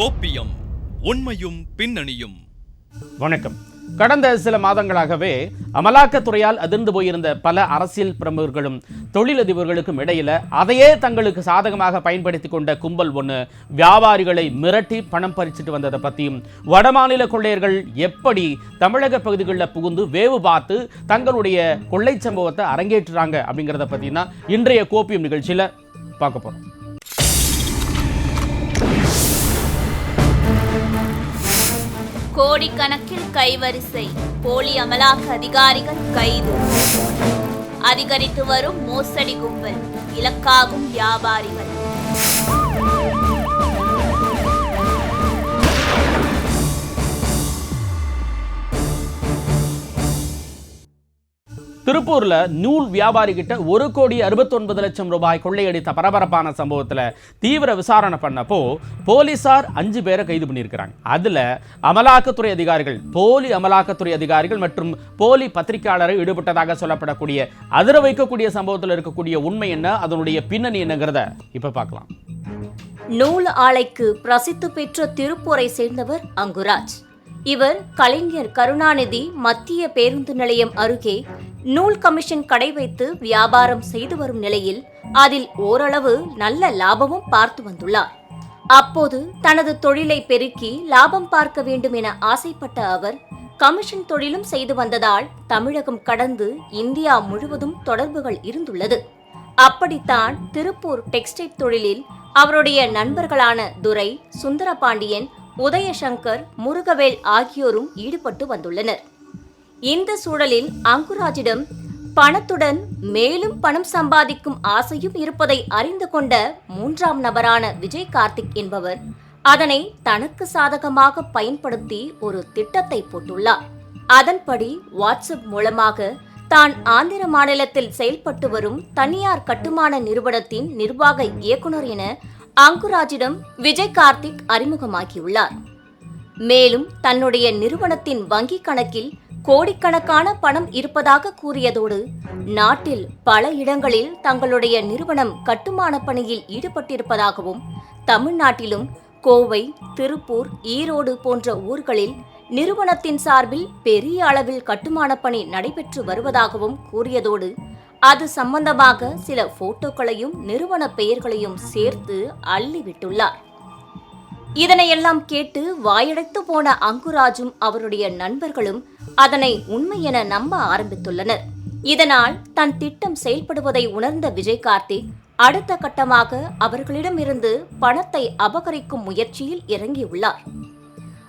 கோப்பியம் உண்மையும் பின்னணியும். வணக்கம். கடந்த சில மாதங்களாகவே அமலாக்கத்துறையால் அதிர்ந்து போயிருந்த பல அரசியல் பிரமுகர்களும் தொழிலதிபர்களுக்கும் இடையில அதையே தங்களுக்கு சாதகமாக பயன்படுத்தி கொண்ட கும்பல் ஒன்று வியாபாரிகளை மிரட்டி பணம் பறிச்சிட்டு வந்ததை பற்றியும் வடமாநில கொள்ளையர்கள் எப்படி தமிழக பகுதிகளில் புகுந்து வேவு பார்த்து தங்களுடைய கொள்ளை சம்பவத்தை அரங்கேற்றுறாங்க அப்படிங்கிறத பற்றினா இன்றைய கோப்பியம் நிகழ்ச்சியில் பார்க்க போகிறோம் கோடிக்கணக்கில் கைவரிசை. போலி அமலாக்க அதிகாரிகள் கைது. அதிகரித்து வரும் மோசடி கும்பல். இலக்காகும் வியாபாரிகள். திருப்பூர்ல நூல் வியாபாரி கிட்ட ஒரு கோடி அறுபத்தொன்பது லட்சம் ரூபாய் கொள்ளையடித்த பரபரப்பான சம்பவத்தில் தீவிர விசாரணை பண்ணப்போ போலீசார் அஞ்சு பேரை கைது பண்ணியிருக்கிறாங்க. அதுல அமலாக்கத்துறை அதிகாரிகள் போலி அமலாக்கத்துறை அதிகாரிகள் மற்றும் போலி பத்திரிகையாளரை ஈடுபட்டதாக சொல்லப்படக்கூடிய அதிர வைக்கக்கூடிய சம்பவத்தில் இருக்கக்கூடிய உண்மை என்ன அதனுடைய பின்னணி என்னங்கிறத இப்ப பார்க்கலாம். நூல் ஆலைக்கு பிரசித்தி பெற்ற திருப்பூரை சேர்ந்தவர் அங்குராஜ். இவர் கலைஞர் கருணாநிதி மத்திய பேருந்து நிலையம் அருகே நூல் கமிஷன் கடை வைத்து வியாபாரம் செய்து வரும் நிலையில் அதில் ஓரளவு நல்ல லாபமும் பார்த்து வந்துள்ளார். அப்போது தனது தொழிலை பெருக்கி லாபம் பார்க்க வேண்டும் என ஆசைப்பட்ட அவர் கமிஷன் தொழிலும் செய்து வந்ததால் தமிழகம் கடந்து இந்தியா முழுவதும் தொடர்புகள் இருந்துள்ளது. அப்படித்தான் திருப்பூர் டெக்ஸ்டைல் தொழிலில் அவருடைய நண்பர்களான துரை சுந்தரபாண்டியன் உதயசங்கர் முருகவேல் ஆகியோரும் ஈடுபட்டு வந்துள்ளனர். இந்த சூழலில் அங்குராஜிடம் பணத்துடன் மேலும் பணம் சம்பாதிக்கும் ஆசையும் இருப்பதை அறிந்து கொண்ட மூன்றாம் நபரான விஜய் கார்த்திக் என்பவர் அதனை தனக்கு சாதகமாக பயன்படுத்தி ஒரு திட்டத்தை போட்டுள்ளார். அதன்படி வாட்ஸ்அப் மூலமாக தான் ஆந்திர மாநிலத்தில் செயல்பட்டு வரும் தனியார் கட்டுமான நிறுவனத்தின் நிர்வாக இயக்குனர் என அங்குராஜிடம் விஜய் கார்த்திக் அறிமுகமாகியுள்ளார். மேலும் தன்னுடைய நிறுவனத்தின் வங்கிக் கணக்கில் கோடிக்கணக்கான பணம் இருப்பதாக கூறியதோடு நாட்டில் பல இடங்களில் தங்களுடைய நிறுவனம் கட்டுமான பணியில் ஈடுபட்டிருப்பதாகவும் தமிழ்நாட்டிலும் கோவை திருப்பூர் ஈரோடு போன்ற ஊர்களில் நிறுவனத்தின் சார்பில் பெரிய அளவில் கட்டுமான பணி நடைபெற்று வருவதாகவும் கூறியதோடு அது சம்பந்தமாக சில போட்டோக்களையும் நிறுவன பெயர்களையும் சேர்த்து அள்ளிவிட்டுள்ளார். இதனையெல்லாம் கேட்டு வாயடைத்து போன அங்குராஜும் அவருடைய நண்பர்களும் அதனை உண்மை என நம்ப ஆரம்பித்துள்ளனர். இதனால் தன் திட்டம் செயல்படுவதை உணர்ந்த விஜய் கார்த்திக் அடுத்த கட்டமாக அவர்களிடமிருந்து பணத்தை அபகரிக்கும் முயற்சியில் இறங்கியுள்ளார்.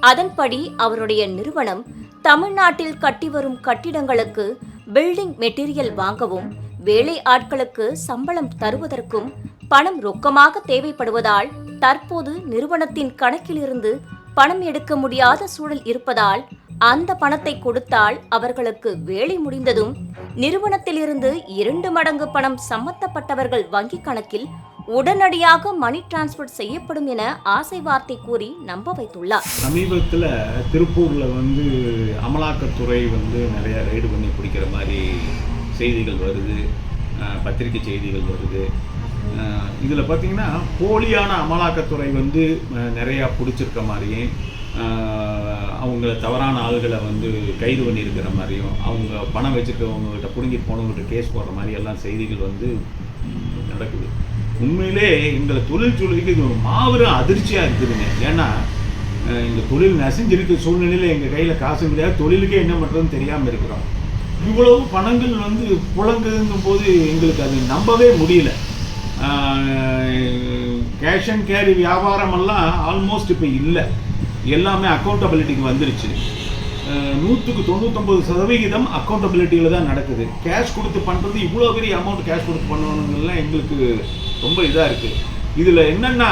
அதன்படி அவருடைய நிறுவனம் தமிழ்நாட்டில் கட்டி வரும் கட்டிடங்களுக்கு பில்டிங் மெட்டீரியல் வாங்கவும் வேலை ஆட்களுக்கு சம்பளம் தருவதற்கும் பணம் ரொக்கமாக தேவைப்படுவதால் தற்போது நிறுவனத்தின் கணக்கிலிருந்து பணம் எடுக்க முடியாத சூழல் இருப்பதால் அந்த பணத்தை கொடுத்தால் அவர்களுக்கு வேலை முடிந்ததும் நிறுவனத்திலிருந்து இரண்டு மடங்கு பணம் சம்பந்தப்பட்டவர்கள் வங்கிக் கணக்கில் உடனடியாக மணி டிரான்ஸ்பர் செய்யப்படும் என ஆசை வார்த்தை கூறி நம்ப வைத்துள்ளார். சமீபத்தில் திருப்பூரில் வந்து அமலாக்கத்துறை வந்து நிறைய ரைடு பண்ணி பிடிக்கிற மாதிரி செய்திகள் வருது. பத்திரிகை பத்திரிக்கை செய்திகள் வருது. இதில் பார்த்தீங்கன்னா போலியான அமலாக்கத்துறை வந்து நிறையா பிடிச்சிருக்க மாதிரியும் அவங்கள தவறான ஆளுகளை வந்து கைது பண்ணியிருக்கிற மாதிரியும் அவங்க பணம் வச்சுருக்கவங்ககிட்ட பிடுங்கி போனவங்ககிட்ட கேஸ் போடுற மாதிரி எல்லாம் செய்திகள் வந்து உண்மையிலே எங்களை தொழிற்சூழலுக்கு இது ஒரு மாபெரும் அதிர்ச்சியாக இருக்குதுங்க. ஏன்னா இந்த தொழில் நசிஞ்சிருக்க சூழ்நிலையில் எங்கள் கையில் காசு கிடையாது தொழிலுக்கே என்ன பண்ணுறதுன்னு தெரியாமல் இருக்கிறோம். இவ்வளவு பணங்கள் வந்து புழங்குங்கும் போது எங்களுக்கு அது நம்பவே முடியல. கேஷ் அண்ட் கேரி வியாபாரமெல்லாம் ஆல்மோஸ்ட் இப்போ இல்லை. எல்லாமே அக்கௌண்டபிலிட்டிக்கு வந்துருச்சு. நூற்றுக்கு தொண்ணூத்தொம்பது சதவிகிதம் அக்கௌண்டபிலிட்டியில் தான் நடக்குது. கேஷ் கொடுத்து பண்ணுறது இவ்வளோ பெரிய அமௌண்ட் கேஷ் கொடுத்து பண்ணணுங்கெல்லாம் எங்களுக்கு ரொம்ப இதாக இருக்குது இதில் என்னென்னா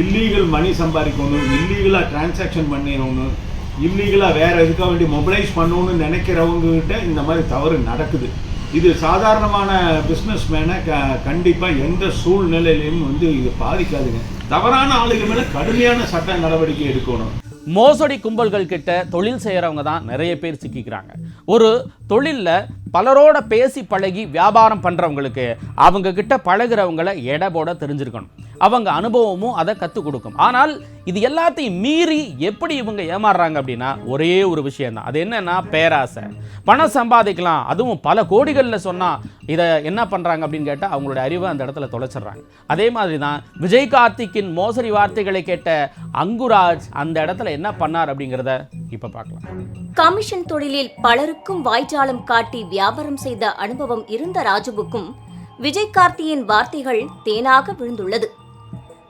இல்லீகல் மணி சம்பாதிக்கணும் இல்லீகலாக டிரான்சாக்ஷன் பண்ணிடணும் இல்லீகலாக வேறு எதுக்காக வேண்டி மொபிலைஸ் பண்ணணும்னு நினைக்கிறவங்ககிட்ட இந்த மாதிரி தவறு நடக்குது. இது சாதாரணமான பிஸ்னஸ் மேனை க கண்டிப்பாக எந்த சூழ்நிலையிலையும் வந்து இது பாதிக்காதுங்க. தவறான ஆளுகள் மேலே கடுமையான சட்ட நடவடிக்கை எடுக்கணும். மோசடி கும்பல்கள் கிட்ட தொழில் செய்கிறவங்க தான் நிறைய பேர் சிக்கிக்கிறாங்க. ஒரு தொழிலில் பலரோட பேசி பழகி வியாபாரம் பண்ணுறவங்களுக்கு அவங்க கிட்ட பழகுறவங்கள எடை போட தெரிஞ்சிருக்கணும். அவங்க அனுபவமும் அதை கற்றுக் கொடுக்கும். ஆனால் இது எல்லாத்தையும் மீறி எப்படி இவங்க ஏமாறுறாங்க அப்படின்னா ஒரே ஒரு விஷயம்தான். அது என்னன்னா பேராசை. பணம் சம்பாதிக்கலாம். அதுவும் பல கோடிகளில் சொன்னால் இதை என்ன பண்ணுறாங்க அப்படின்னு கேட்டால் அவங்களோட அறிவை அந்த இடத்துல தொலைச்சிடுறாங்க. அதே மாதிரி தான் விஜய் கார்த்திக்கின் மோசடி வார்த்தைகளை கேட்ட அங்குராஜ் அந்த இடத்துல என்ன பண்ணார் அப்படிங்கிறத இப்போ பார்க்கலாம். கமிஷன் தொழிலில் பலருக்கும் வாய்ச்சாலம் காட்டி வியாபாரம் செய்த அனுபவம் இருந்த ராஜுவுக்கும் விஜய் கார்த்தியின் வார்த்தைகள் தேனாக விழுந்துள்ளது.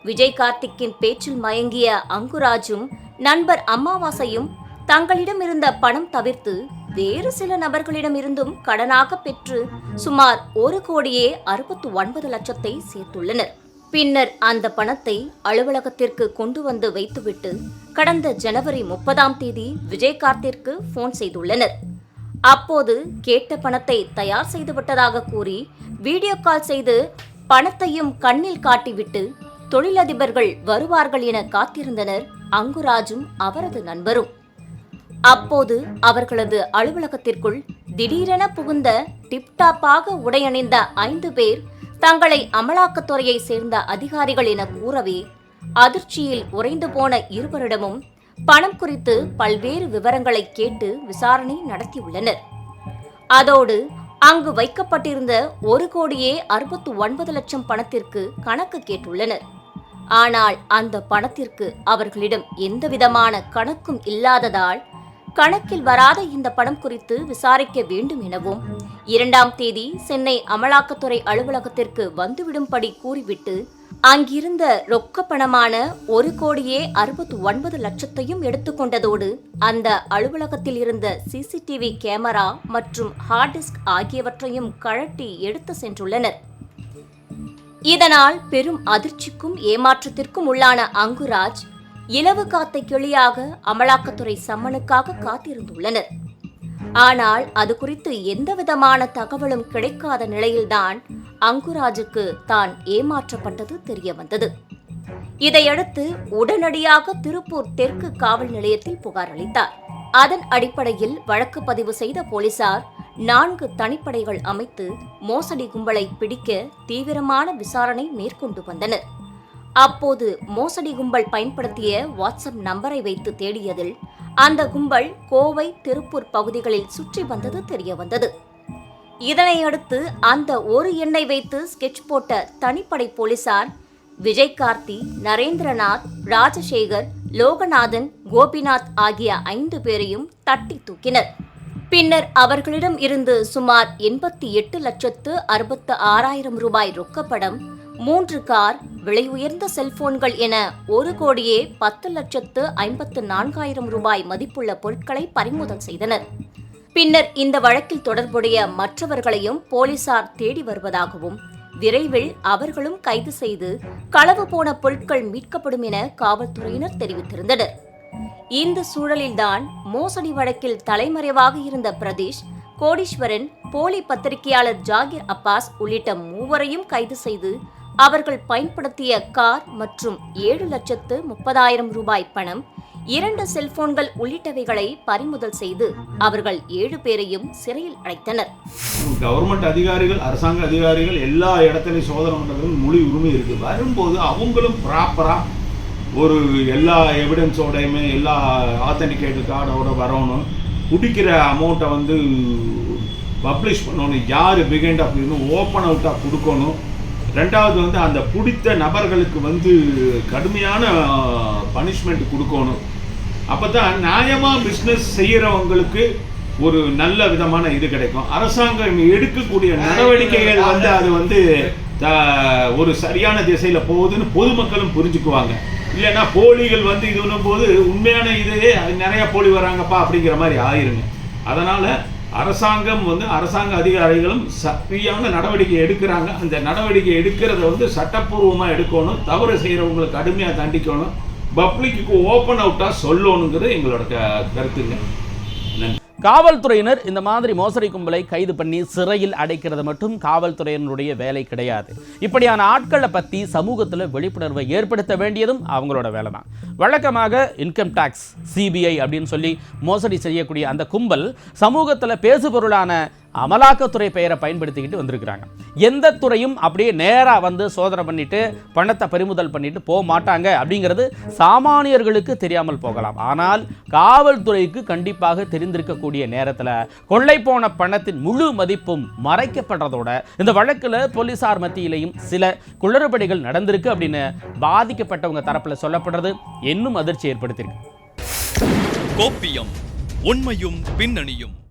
விஜய் கார்த்திக்கின் பேச்சில் மயங்கிய அங்குராஜும் நண்பர் அமாவாசையும் தங்களிடம் இருந்த பணம் தவிர்த்து வேறு சில நபர்களிடம் இருந்தும் கடனாக பெற்று சுமார் ஒரு கோடியே அறுபத்து ஒன்பது லட்சத்தை சேர்த்துள்ளனர். பின்னர் அந்த பணத்தை அலுவலகத்திற்கு கொண்டு வந்து வைத்துவிட்டு கடந்த ஜனவரி முப்பதாம் தேதி விஜயகார்த்திற்கு போன் செய்துள்ளனர். அப்போது கேட்ட பணத்தை தயார் செய்துவிட்டதாக கூறி வீடியோ கால் செய்து பணத்தையும் கண்ணில் காட்டிவிட்டு தொழிலதிபர்கள் வருவார்கள் என காத்திருந்தனர் அங்குராஜும் அவரது நண்பரும். அப்போது அவர்களது அலுவலகத்திற்குள் திடீரென புகுந்த டிப்டாப்பாக உடையணிந்த ஐந்து பேர் தங்களை அமலாக்கத்துறையை சேர்ந்த அதிகாரிகள் என கூறவே அதிர்ச்சியில் உறைந்து போன இருவரிடமும் பணம் குறித்து பல்வேறு விவரங்களை கேட்டு விசாரணை நடத்தியுள்ளனர். அதோடு அங்கு வைக்கப்பட்டிருந்த ஒரு கோடியே அறுபத்து ஒன்பது லட்சம் பணத்திற்கு கணக்கு கேட்டுள்ளனர். ஆனால் அந்த பணத்திற்கு அவர்களிடம் எந்தவிதமான கணக்கும் இல்லாததால் கணக்கில் வராத இந்த பணம் குறித்து விசாரிக்க வேண்டும் எனவும் இரண்டாம் தேதி சென்னை அமலாக்கத்துறை அலுவலகத்திற்கு வந்துவிடும்படி கூறிவிட்டு அங்கிருந்த ரொக்க பணமான ஒரு கோடியே அறுபத்தி ஒன்பது லட்சத்தையும் எடுத்துக்கொண்டதோடு அந்த அலுவலகத்தில் இருந்த சிசிடிவி கேமரா மற்றும் ஹார்ட் டிஸ்க் ஆகியவற்றையும் கழட்டி எடுத்து சென்றுள்ளனர். இதனால் பெரும் அதிர்ச்சிக்கும் ஏமாற்றத்திற்கும் உள்ளான அங்குராஜ் இலவு காத்த கிளியாக அமலாக்கத்துறை சம்மனுக்காக காத்திருந்துள்ளனர். ஆனால் அது குறித்து எந்தவிதமான தகவலும் கிடைக்காத நிலையில்தான் அங்குராஜுக்கு தான் ஏமாற்றப்பட்டது தெரிய வந்தது இதையடுத்து உடனடியாக திருப்பூர் தெற்கு காவல் நிலையத்தில் புகார் அளித்தார். அதன் அடிப்படையில் வழக்கு பதிவு செய்த போலீசார் நான்கு தனிப்படைகள் அமைத்து மோசடி கும்பலை பிடிக்க தீவிரமான விசாரணை மேற்கொண்டு வந்தனர். அப்போது மோசடி கும்பல் பயன்படுத்திய வாட்ஸ்அப் நம்பரை வைத்து தேடியதில் அந்த கும்பல் கோவை திருப்பூர் பகுதிகளில் சுற்றி வந்தது தெரிய வந்தது இதனையடுத்து அந்த ஒரு எண்ணை வைத்து ஸ்கெட்ச் போட்ட தனிப்படை போலீசார் விஜய் கார்த்தி நரேந்திரநாத் ராஜசேகர் லோகநாதன் கோபிநாத் ஆகிய ஐந்து பேரையும் தட்டி தூக்கினர். பின்னர் அவர்களிடம் இருந்து சுமார் எண்பத்தி எட்டு லட்சத்து அறுபத்து ஆறாயிரம் ரூபாய் ரொக்கப்படம் மூன்று கார் விலை உயர்ந்த செல்போன்கள் என ஒரு கோடியே பத்து லட்சத்து ஐம்பத்து நான்காயிரம் ரூபாய் மதிப்புள்ள பொருட்களை பறிமுதல் செய்தனர். பின்னர் இந்த வழக்கில் தொடர்புடைய மற்றவர்களையும் போலீசார் தேடி வருவதாகவும் விரைவில் அவர்களும் கைது செய்து களவு போன பொருட்கள் மீட்கப்படும் என காவல்துறையினர் தெரிவித்திருந்தனர். இந்த சூழலில்தான் மோசடி வழக்கில் தலைமறைவாக இருந்த பிரதீஷ் கோடீஸ்வரன் போலி பத்திரிகையாளர் ஜாகிர் அப்பாஸ் உள்ளிட்ட மூவரையும் கைது செய்து அவர்கள் பயன்படுத்திய கார் மற்றும் ஏழு லட்சத்து முப்பதாயிரம் ரூபாய் பணம் இரண்டு செல்போன்கள் உள்ளிட்டவைகளை பறிமுதல் செய்து அவர்கள் ஏழு பேரையும் சிறையில் அடைத்தனர். கவர்மெண்ட் அதிகாரிகள் அரசாங்க அதிகாரிகள் எல்லா இடத்துலையும் சோதனை பண்ணுறதுக்கு முழு உரிமை இருக்குது வரும்போது அவங்களும் ப்ராப்பராக ஒரு எல்லா எவிடன்ஸோடையுமே எல்லா ஆத்தன்டிகேட்டட் கார்டோட வரணும். பிடிக்கிற அமௌண்ட்டை வந்து பப்ளிஷ் பண்ணணும். யார் பிகைண்ட் ஆஃப் ஓப்பன் அவுட்டாக கொடுக்கணும். ரெண்டாவது வந்து அந்த பிடித்த நபர்களுக்கு வந்து கடுமையான பனிஷ்மெண்ட் கொடுக்கணும். அப்போ தான் நியாயமாக பிஸ்னஸ் செய்கிறவங்களுக்கு ஒரு நல்ல விதமான இது கிடைக்கும். அரசாங்கம் எடுக்கக்கூடிய நடவடிக்கைகள் வந்து அது வந்து த- ஒரு சரியான திசையில் போகுதுன்னு பொதுமக்களும் புரிஞ்சுக்குவாங்க. இல்லைன்னா போலிகள் வந்து இது போது உண்மையான இது நிறைய போலி வராங்கப்பா அப்படிங்கிற மாதிரி ஆயிருங்க. அதனால் அரசாங்கம் வந்து அரசாங்க அதிகாரிகளும் சரியான நடவடிக்கை எடுக்கிறாங்க. அந்த நடவடிக்கை எடுக்கிறத வந்து சட்டப்பூர்வமாக எடுக்கணும். தவறு செய்கிறவங்களுக்கு கடுமையாக தண்டிக்கணும். பப்ளிக்கு ஓப்பன் அவுட்டாக சொல்லணுங்கிறது எங்களோட க கருத்துங்க. காவல்துறையினர் இந்த மாதிரி மோசடி கும்பலை கைது பண்ணி சிறையில் அடைக்கிறது மட்டும் காவல்துறையினருடைய வேலை கிடையாது. இப்படியான ஆட்களை பற்றி சமூகத்தில் விழிப்புணர்வை ஏற்படுத்த வேண்டியதும் அவங்களோட வேலை தான் வழக்கமாக இன்கம் டேக்ஸ் சிபிஐ அப்படின்னு சொல்லி மோசடி செய்யக்கூடிய அந்த கும்பல் சமூகத்தில் பேசுபொருளான அமலாக்கத்துறை பெயரை பயன்படுத்திக்கிட்டு வந்திருக்கிறாங்க. எந்த துறையும் அப்படியே நேராக வந்து சோதனை பண்ணிட்டு பணத்தை பறிமுதல் பண்ணிட்டு போக மாட்டாங்க அப்படிங்கிறது சாமானியர்களுக்கு தெரியாமல் போகலாம். ஆனால் காவல்துறைக்கு கண்டிப்பாக தெரிந்திருக்கக்கூடிய நேரத்தில் கொள்ளை போன பணத்தின் முழு மதிப்பும் மறைக்கப்படுறதோட இந்த வழக்கில் போலீசார் மத்தியிலையும் சில குளறுபடிகள் நடந்திருக்கு அப்படின்னு பாதிக்கப்பட்டவங்க தரப்புல சொல்லப்படுறது இன்னும் அதிர்ச்சி ஏற்படுத்தியிருக்கு. கோப்பியம் உண்மையும் பின்னணியும்.